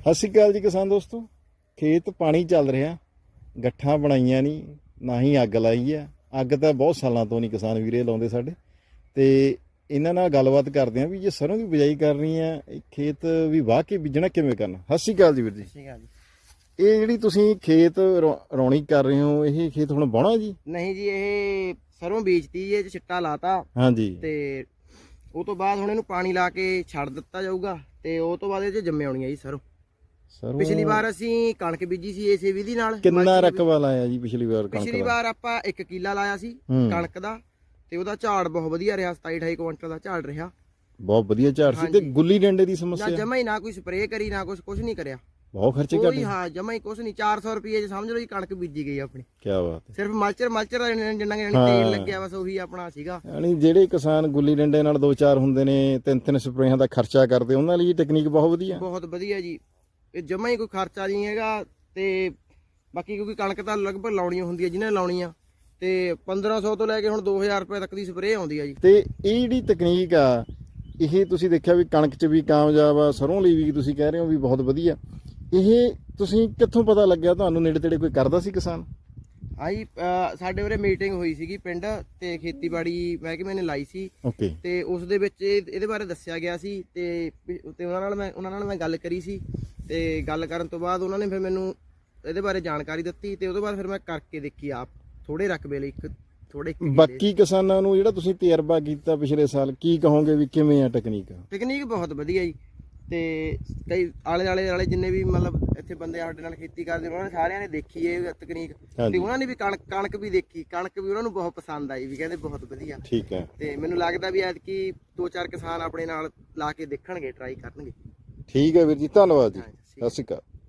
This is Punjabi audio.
ਸਤਿ ਸ਼੍ਰੀ ਅਕਾਲ ਜੀ ਕਿਸਾਨ ਦੋਸਤੋ। ਖੇਤ ਪਾਣੀ ਚੱਲ ਰਿਹਾ। ਗੱਠਾਂ ਬਣਾਈਆਂ ਨਹੀਂ ਨਾ ਹੀ ਅੱਗ ਲਾਈ ਆ। ਅੱਗ ਤਾਂ ਬਹੁਤ ਸਾਲਾਂ ਤੋਂ ਨਹੀਂ ਕਿਸਾਨ ਵੀਰੇ ਲਾਉਂਦੇ ਸਾਡੇ। ਤੇ ਇਹਨਾਂ ਨਾਲ ਗੱਲਬਾਤ ਕਰਦੇ ਆਂ ਵੀ ਜੇ ਸਰੋਂ ਦੀ ਬਿਜਾਈ ਕਰਨੀ ਆ ਇਹ ਖੇਤ ਵੀ ਵਾਹ ਕੇ ਬੀਜਣਾ ਕਿਵੇਂ ਕਰਨਾ? ਸਤਿ ਸ਼੍ਰੀ ਅਕਾਲ ਜੀ ਵੀਰ ਜੀ। ਠੀਕ ਆ ਜੀ। ਇਹ ਜਿਹੜੀ ਤੁਸੀਂ ਖੇਤ ਰੌ- ਰੌਣੀ ਕਰ ਰਹੇ ਹੋ ਇਹ ਖੇਤ ਹੁਣ ਬਾਉਣਾ ਜੀ? ਨਹੀਂ ਜੀ ਇਹ ਸਰੋਂ ਬੀਜਤੀ ਇਹ ਚ ਛਿੱਟਾ ਲਾਤਾ। ਹਾਂਜੀ ਤੇ ਉਹ ਤੋਂ ਬਾਅਦ ਹੁਣ ਇਹਨੂੰ ਪਾਣੀ ਲਾ ਕੇ ਛੱਡ ਦਿੱਤਾ ਜਾਊਗਾ। ਤੇ ਉਹ ਤੋਂ ਬਾਅਦ ਇਹ ਚ ਜੰਮੇ ਆਉਣੀ ਆ ਜੀ ਸਰੋਂ। ਸਰੋਂ ਪਿਛਲੀ ਵਾਰ ਅਸੀਂ ਕਣਕ ਬੀਜੀ ਸੀ ਇਸੇ ਵਿਧੀ ਨਾਲ। ਕਿੰਨਾ ਮਲਚੀ ਰਕਬਾ ਲਾਇਆ ਜੀ ਪਿਛਲੀ ਵਾਰ ਕਣਕ ਪਿਛਲੀ ਦਾ? ਵਾਰ ਆਪਾਂ 1 ਕਿੱਲਾ ਲਾਇਆ ਸੀ ਹੂੰ। ਕਣਕ ਦਾ ਤੇ ਉਹਦਾ ਝਾੜ ਬਹੁਤ ਵਧੀਆ ਰਿਹਾ 27 28 ਕੁਇੰਟਲ ਦਾ ਝਾੜ ਰਿਹਾ। ਬਹੁਤ ਵਧੀਆ ਝਾੜ ਸੀ ਤੇ ਹਾਂਜੀ। ਗੁੱਲੀ ਡੰਡੇ ਦੀ ਨਾ ਸਮੱਸਿਆ? ਜਮਾ ਹੀ ਨਾ ਕੋਈ ਸਪਰੇਅ ਕਰੀ ਨਾ ਕੁਝ ਕੁਝ ਨਹੀਂ ਕਰਿਆ। ਬਹੁਤ ਖਰਚੇ ਕੋਈ ਘਟੇ ਹਾਂ ਜਮਾ ਹੀ ਕੁਝ ਨਹੀਂ। 400 ਰੁਪਏ ਚ ਸਮਝ ਲਓ ਜੀ ਕਣਕ ਬੀਜੀ ਗਈ ਆਪਣੀ। ਕੀ ਬਾਤ ਹੈ। ਸਿਰਫ ਮਲਚਰ ਮਲਚਰ ਦਾ ਜਿੰਨਾ ਜਿੰਨਾ ਹਾਂ। ਤੇਲ ਲੱਗਿਆ ਬਸ ਉਹੀ ਆਪਣਾ ਸੀਗਾ। ਯਾਨੀ ਜਿਹੜੇ ਕਿਸਾਨ ਗੁੱਲੀ ਡੰਡੇ ਨਾਲ ਦੋ ਚਾਰ ਹੁੰਦੇ ਨੇ ਤਿੰਨ ਤਿੰਨ ਸਪਰੇਆਂ ਦਾ ਖਰਚਾ ਕਰਦੇ ਉਹਨਾਂ ਲਈ ਟੈਕਨੀਕ ਬਹੁਤ ਵਧੀਆ। ਬਹੁਤ ਵਧੀਆ ਜੀ। ਇਹ ਜਮਾ ਹੀ ਕੋਈ ਖਰਚਾ ਨਹੀਂ ਹੈਗਾ ਤੇ ਬਾਕੀ ਕਿਉਂਕਿ ਕਣਕ ਤਾਂ ਲਗਭਗ ਲਾਉਣੀ ਹੁੰਦੀ ਹੈ ਜਿਹਨੇ ਲਾਉਣੀ ਆ ਤੇ 1500 ਤੋਂ ਲੈ ਕੇ ਹੁਣ 2000 ਰੁਪਏ ਤੱਕ ਦੀ ਸਪਰੇਅ ਆਉਂਦੀ ਆ ਜੀ। ਤੇ ਇਹ ਜਿਹੜੀ ਤਕਨੀਕ ਆ, ਇਹ ਤੁਸੀਂ ਦੇਖਿਆ ਵੀ ਕਣਕ 'ਚ ਵੀ ਕਾਮਯਾਬ ਆ, ਸਰੋਂ ਲਈ ਵੀ ਤੁਸੀਂ ਕਹਿ ਰਹੇ ਹੋ ਵੀ ਬਹੁਤ ਵਧੀਆ। ਇਹ ਤੁਸੀਂ ਕਿੱਥੋਂ ਪਤਾ ਲੱਗਿਆ? ਤੁਹਾਨੂੰ ਨੇੜੇ ਤੇੜੇ ਕੋਈ ਕਰਦਾ ਸੀ ਕਿਸਾਨ? ਆਈ ਸਾਡੇ ਉਰੇ ਮੀਟਿੰਗ ਹੋਈ ਸੀਗੀ ਪਿੰਡ ਤੇ ਖੇਤੀਬਾੜੀ ਮਹਿਕਮੇ ਨੇ ਲਾਈ ਸੀ। ਓਕੇ। ਤੇ ਉਸ ਦੇ ਵਿੱਚ ਇਹ- ਇਹਦੇ ਬਾਰੇ ਦੱਸਿਆ ਗਿਆ ਸੀ ਤੇ ਤੇ ਉਹਨਾਂ ਨਾਲ ਮੈਂ ਉਹਨਾਂ ਨਾਲ ਮੈਂ ਗੱਲ ਕਰੀ ਸੀ ਤੇ ਗੱਲ ਕਰਨ ਤੋਂ ਬਾਅਦ ਉਹਨਾਂ ਨੇ ਫਿਰ ਮੈਨੂੰ ਇਹਦੇ ਬਾਰੇ ਜਾਣਕਾਰੀ ਦਿੱਤੀ ਤੇ ਉਹਦੇ ਬਾਅਦ ਫਿਰ ਮੈਂ ਕਰਕੇ ਦੇਖੀ ਆਪ। ਥੋੜੇ ਰਕਬੇ ਲਈ ਇੱਕ ਥੋੜੇ ਬਾਕੀ ਕਿਸਾਨਾਂ ਨੂੰ ਜਿਹੜਾ ਤੁਸੀਂ ਤਜਰਬਾ ਕੀਤਾ ਪਿਛਲੇ ਸਾਲ ਕੀ ਕਹੋਗੇ ਵੀ ਕਿਵੇਂ ਆ ਟੈਕਨੀਕ ਟੈਕਨੀਕ ਬਹੁਤ ਵਧੀਆ ਜੀ। ਤੇ ਕਈ ਆਲੇ ਆਲੇ ਵਾਲੇ ਜਿੰਨੇ ਵੀ ਮਤਲਬ ਇੱਥੇ ਬੰਦੇ ਸਾਡੇ ਨਾਲ ਖੇਤੀ ਕਰਦੇ ਉਹਨਾਂ ਨੇ ਸਾਰਿਆਂ ਨੇ ਦੇਖੀ ਇਹ ਤਕਨੀਕ। ਤੇ ਉਹਨਾਂ ਨੇ ਵੀ ਕਣਕ ਕਣਕ ਵੀ ਦੇਖੀ ਕਣਕ ਵੀ ਉਹਨਾਂ ਨੂੰ ਬਹੁਤ ਪਸੰਦ ਆਈ ਵੀ ਕਹਿੰਦੇ ਬਹੁਤ ਵਧੀਆ। ਠੀਕ ਹੈ। ਤੇ ਮੈਨੂੰ ਲੱਗਦਾ ਵੀ ਐਤਕੀ ਦੋ ਚਾਰ ਕਿਸਾਨ ਆਪਣੇ ਨਾਲ ਲਾ ਕੇ ਦੇਖਣਗੇ ਟਰਾਈ ਕਰਨਗੇ। ਠੀਕ ਹੈ ਵੀਰ ਜੀ ਧੰਨਵਾਦ ਜੀ। ਸਤਿ ਸ਼੍ਰੀ ਅਕਾਲ।